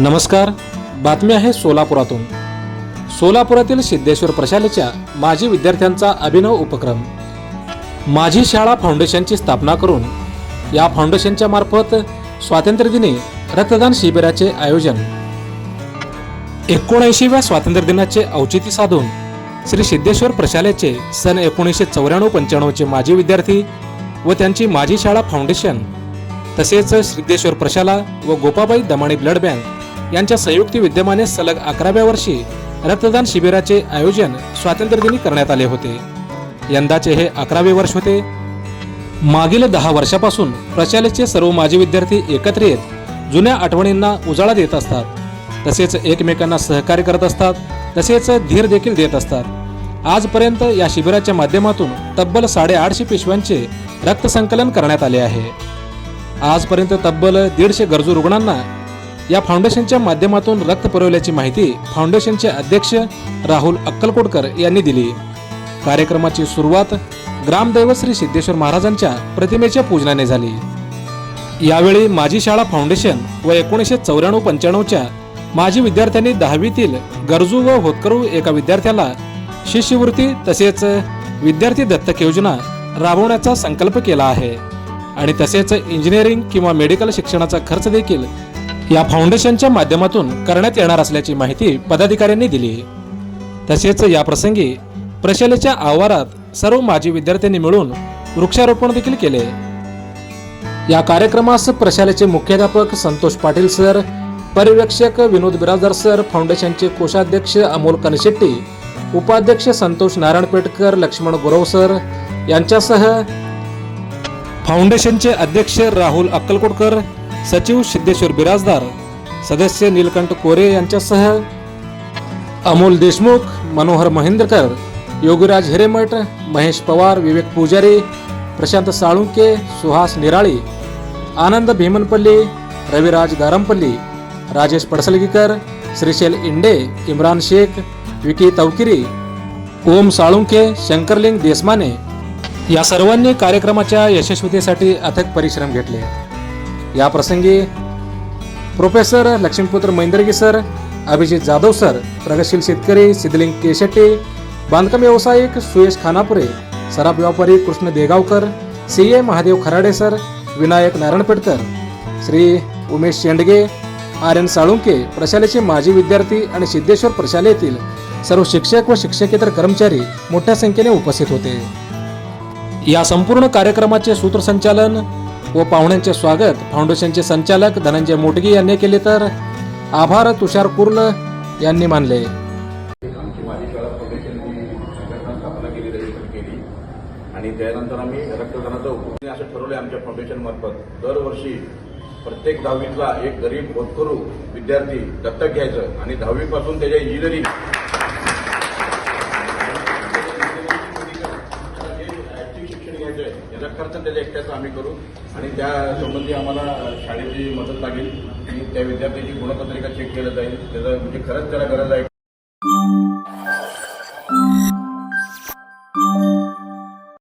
नमस्कार बातमी आहे सोलापुरातून. सोलापुरातील सिद्धेश्वर प्रशालेच्या माजी विद्यार्थ्यांचा अभिनव उपक्रम. माझी शाळा फाउंडेशनची स्थापना करून या फाउंडेशनच्या मार्फत स्वातंत्र्यदिनी रक्तदान शिबिराचे आयोजन. एकोणऐंशीव्या स्वातंत्र्य दिनाचे औचित्य साधून श्री सिद्धेश्वर प्रशालेचे सन एकोणीसशे चौऱ्याण्णव पंच्याण्णवचे माजी विद्यार्थी व त्यांची माझी शाळा फाउंडेशन तसेच सिद्धेश्वर प्रशाला व गोपाबाई दमाणी ब्लड बँक यांच्या संयुक्त विद्यमाने सलग अकराव्या वर्षी रक्तदान शिबिराचे आयोजन स्वातंत्र्यदिनी करण्यात आले होते. यंदाचे हे अकरावे वर्ष होते. मागील दहा वर्षापासून प्रशालेचे सर्व माजी विद्यार्थी एकत्र येत जुन्या आठवणींना उजाळा देत असतात. तसेच एकमेकांना सहकार्य करत असतात. तसेच धीर देखील देत असतात. आजपर्यंत या शिबिराच्या माध्यमातून तब्बल साडेआठशे पिशव्यांचे रक्तसंकलन करण्यात आले आहे. आजपर्यंत तब्बल दीडशे गरजू रुग्णांना या फाउंडेशनच्या माध्यमातून रक्त पुरवल्याची माहिती फाउंडेशनचे अध्यक्ष राहुल अक्कलकोटकर यांनी दिली. कार्यक्रमाची सुरुवात ग्रामदैवत श्री सिद्धेश्वर महाराजांच्या प्रतिमेच्या पूजनाने झाली. यावेळी माझी शाळा फाउंडेशन व एकोणीसशे चौऱ्याण्णव पंच्याण्णवच्या माजी विद्यार्थ्यांनी दहावीतील गरजू व होतकरू एका विद्यार्थ्याला शिष्यवृत्ती तसेच विद्यार्थी दत्तक योजना राबवण्याचा संकल्प केला आहे. आणि तसेच इंजिनिअरिंग किंवा मेडिकल शिक्षणाचा खर्च देखील या फाउंडेशनच्या माध्यमातून करण्यात येणार असल्याची माहिती पदाधिकाऱ्यांनी दिली. तसेच या प्रसंगी प्रशालेच्या आवारात सर्व माजी विद्यार्थ्यांनी मिळून वृक्षारोपण देखील केले. या कार्यक्रमास प्रशालेचे मुख्याध्यापक संतोष पाटील सर पर्यवेक्षक विनोद बिराजदार सर फाउंडेशनचे कोषाध्यक्ष अमोल कनशेट्टी उपाध्यक्ष संतोष नारायण पेटकर लक्ष्मण गुरव सर यांच्यासह फाउंडेशनचे अध्यक्ष राहुल अक्कलकोटकर सचिव सिद्धेश्वर बिराजदार सदस्य नीलकंठ कोरे यांच्यासह अमोल देशमुख मनोहर महेंद्रकर योगीराज हिरेमठ महेश पवार विवेक पुजारी प्रशांत साळुंके सुहास निराळी आनंद भीमनपल्ली रविराज गारमपल्ली राजेश पडसलगीकर श्रीशैल इंडे इम्रान शेख विकी तवकिरी ओम साळुंके शंकरलिंग देसमाने या सर्वांनी कार्यक्रमाच्या यशस्वीतेसाठी अथक परिश्रम घेतले. या प्रसंगी professor Laxmiputra Maindargi sir Abhijit Jadhav sir प्रगतशील शेतकरी सिद्धलिंग केशेट्टी बांधकाम व्यावसायिक सुयश खानापुरे सराफ व्यापारी Krishna Degaonkar C A Mahadev Kharade sir Vinayak Narayanpedkar Shri Umesh Shendge R N Salunke प्रशालेचे माजी विद्यार्थी आणि सिद्धेश्वर प्रशालेतील सर्व शिक्षक व शिक्षकेतर कर्मचारी मोठ्या संख्येने उपस्थित होते. या संपूर्ण कार्यक्रमाचे सूत्रसंचालन व पाहुण्यांचे स्वागत. फाउंडेशनचे संचालक धनंजय मोटगी यांनी केले तर आभार तुषार कुर्ल यांनी मानले. माझी केली आणि त्यानंतर आम्ही रक्तदानाचा उपक्रम असं ठरवलं आमच्या फाउंडेशन मार्फत दरवर्षी प्रत्येक दहावीतला एक गरीब होतकरू विद्यार्थी दत्तक घ्यायचं आणि दहावीपासून त्याच्या इंजिनिअरिंग शिक्षण घ्यायचं याचा खर्च त्याच्या एकट्याचा आम्ही करू. आणि त्या संबंधी आम्हाला शाळेची मदत लागेल. आणि त्या विद्यार्थ्याची गुणपत्रिका चेक केलं जाईल. त्याचं म्हणजे खरंच त्याला गरज आहे.